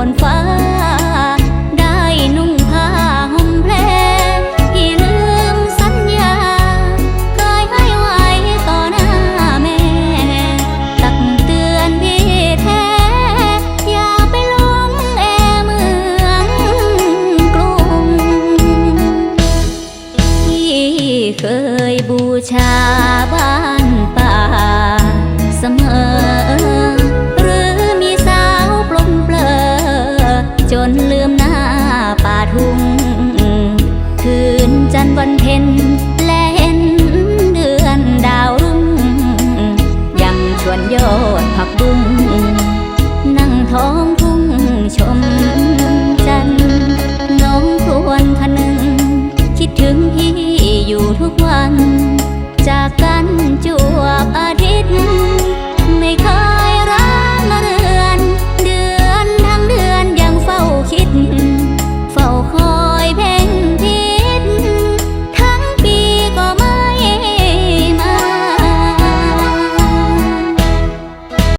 บนฟ้า ได้นุ่งผ้าห่มแพรพี่ลืมสัญญา เคยให้ไว้ต่อหน้าแม่ ตักเตือนพี่แท้ อย่าไปหลงแอเมืองกรุงที่เคยบูชาบ้าน ป่าทุ่ง คืนจันวันเพ็ญและเห็นเดือนดาวรุ่ง ยังชวนยอดผักบุ้งนั่งท้องทุ่งชมจันน้องครวนคนึง คิดถึงพี่อยู่ทุกวันจากกัน